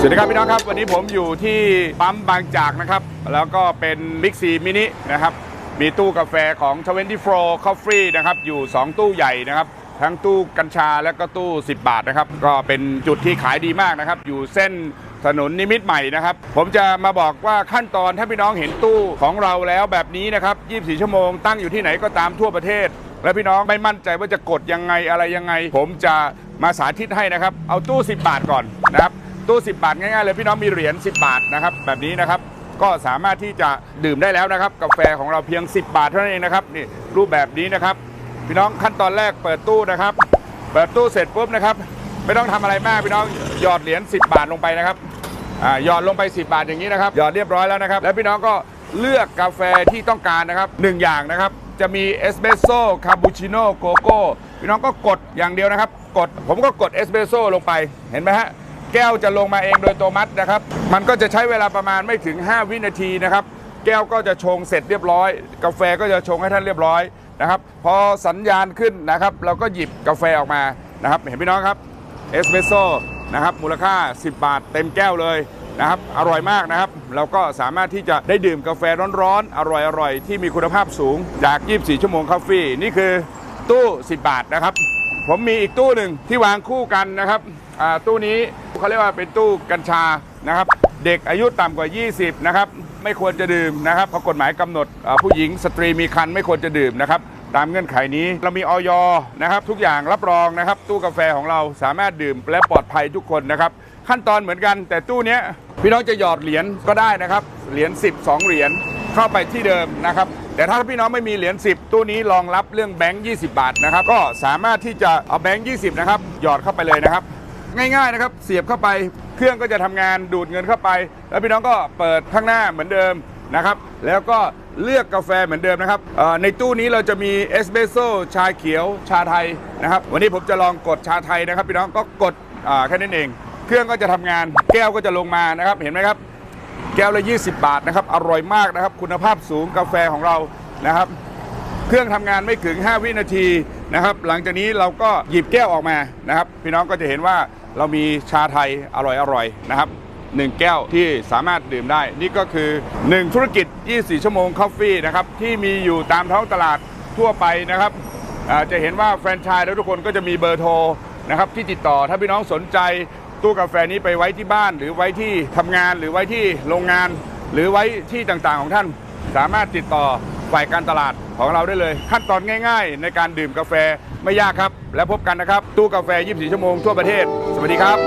สวัสดีครับพี่น้องครับ วันนี้ผมอยู่ที่ปั๊มบางจากนะครับ แล้วก็เป็นบิ๊กซีมินินะครับ มีตู้กาแฟของ 24 Coffee นะครับ อยู่ 2 ตู้ใหญ่นะครับ ทั้งตู้กัญชาและก็ตู้ 10 บาทนะครับ ก็เป็นจุดที่ขายดีมากนะครับ อยู่เส้นถนนนิมิตรใหม่นะครับ ผมจะมาบอกว่าขั้นตอนถ้าพี่น้องเห็นตู้ของเราแล้วแบบนี้นะครับ 24 ชั่วโมงตั้งอยู่ที่ไหนก็ตามทั่วประเทศ และพี่น้องไม่มั่นใจว่าจะกดยังไงอะไรยังไง ผมจะมาสาธิตให้นะครับ เอาตู้ 10 บาทก่อนนะครับ ตู้10 บาทง่ายๆเลยพี่น้องมีเหรียญ10 บาทนะครับแบบนี้นะครับก็สามารถที่จะดื่มได้แล้วนะครับกาแฟของเราเพียง 10 บาทเท่านั้นเองนะครับนี่รูปแบบนี้นะครับ พี่น้องขั้นตอนแรกเปิดตู้นะครับ เปิดตู้เสร็จปุ๊บนะครับ ไม่ต้องทำอะไรมากพี่น้องหยอดเหรียญ10 บาทลงไปนะครับอ่าหยอดลงไป 10 บาทอย่างนี้นะครับหยอดเรียบร้อยแล้วนะครับ แล้วพี่น้องก็เลือกกาแฟที่ต้องการนะครับหนึ่งอย่างนะครับ จะมีเอสเปรสโซ่คาปูชิโน่โกโก้พี่น้องก็กดอย่างเดียวนะครับ กดผมก็กดเอสเปรสโซ่ลงไปเห็นไหมฮะ แก้วจะลงมาเองโดยตัวมัดนะครับ มันก็จะใช้เวลาประมาณไม่ถึง 5 วินาทีนะครับ แก้วก็จะชงเสร็จเรียบร้อย กาแฟก็จะชงให้ท่านเรียบร้อยนะครับ พอสัญญาณขึ้นนะครับ เราก็หยิบกาแฟออกมานะครับ เห็นพี่น้องครับเอสเปรสโซ่นะครับมูลค่า 10 บาท เต็มแก้วเลยนะครับอร่อยมากนะครับ เราก็สามารถที่จะได้ดื่มกาแฟร้อนๆ อร่อยๆ ที่มีคุณภาพสูงจาก 24 ชั่วโมงคาเฟ่นี่คือตู้ 10 บาทนะครับ ผมมีอีกตู้หนึ่งที่วางคู่กันนะครับตู้นี้ เขาเรียกว่าเป็นตู้กัญชานะครับ เด็กอายุต่ำกว่า 20 นะครับ ไม่ควรจะดื่มนะครับเพราะกฎหมายกำหนดผู้หญิงสตรีมีครรภ์ไม่ควรจะดื่มนะครับ ตามเงื่อนไขนี้เรามีออยนะครับ ทุกอย่างรับรองนะครับ ตู้กาแฟของเราสามารถดื่มและปลอดภัยทุกคนนะครับ ขั้นตอนเหมือนกัน แต่ตู้นี้พี่น้องจะหยอดเหรียญก็ได้นะครับเหรียญ10 2เหรียญเข้าไปที่เดิมนะครับแต่ถ้าพี่น้องไม่มีเหรียญ10 ตู้นี้รองรับเรื่องแบงค์20 บาทนะครับ ก็สามารถที่จะเอาแบงค์20 นะครับ หยอดเข้าไปเลยนะครับ ง่ายๆนะครับ เสียบเข้าไปเครื่องก็จะทำงานดูดเงินเข้าไป แล้วพี่น้องก็เปิดข้างหน้าเหมือนเดิมนะครับ แล้วก็เลือกกาแฟเหมือนเดิมนะครับในตู้นี้เราจะมีเอสเปรสโซ่ชาเขียว ชาไทยนะครับ วันนี้ผมจะลองกดชาไทยนะครับ พี่น้องก็กดแค่นั้นเอง เครื่องก็จะทำงาน แก้วก็จะลงมานะครับ เห็นไหมครับ แก้วละ 20 บาทนะครับ อร่อยมากนะครับ คุณภาพสูงกาแฟของเรานะครับ เครื่องทำงานไม่ถึง 5 วินาทีนะครับ หลังจากนี้เราก็หยิบแก้วออกมานะครับ พี่น้องก็จะเห็นว่าเรามีชาไทยอร่อยๆนะครับหนึ่งแก้วที่สามารถดื่มได้ นี่ก็คือ 1 ธุรกิจ 24 ชั่วโมงคอฟฟี่นะครับ ที่มีอยู่ตามท้องตลาดทั่วไปนะครับจะเห็นว่าแฟรนไชส์แล้วทุกคนก็จะมีเบอร์โทรนะครับที่ติดต่อถ้าพี่น้องสนใจตู้กาแฟนี้ไปไว้ที่บ้าน หรือไว้ที่ทำงานหรือไว้ที่โรงงาน หรือไว้ที่ต่างๆของท่าน สามารถติดต่อ ฝ่ายการตลาดของเราได้เลย ขั้นตอนง่ายๆ ในการดื่มกาแฟไม่ยากครับ แล้วพบกันนะครับ ตู้กาแฟ 24 ชั่วโมงทั่วประเทศ สวัสดีครับ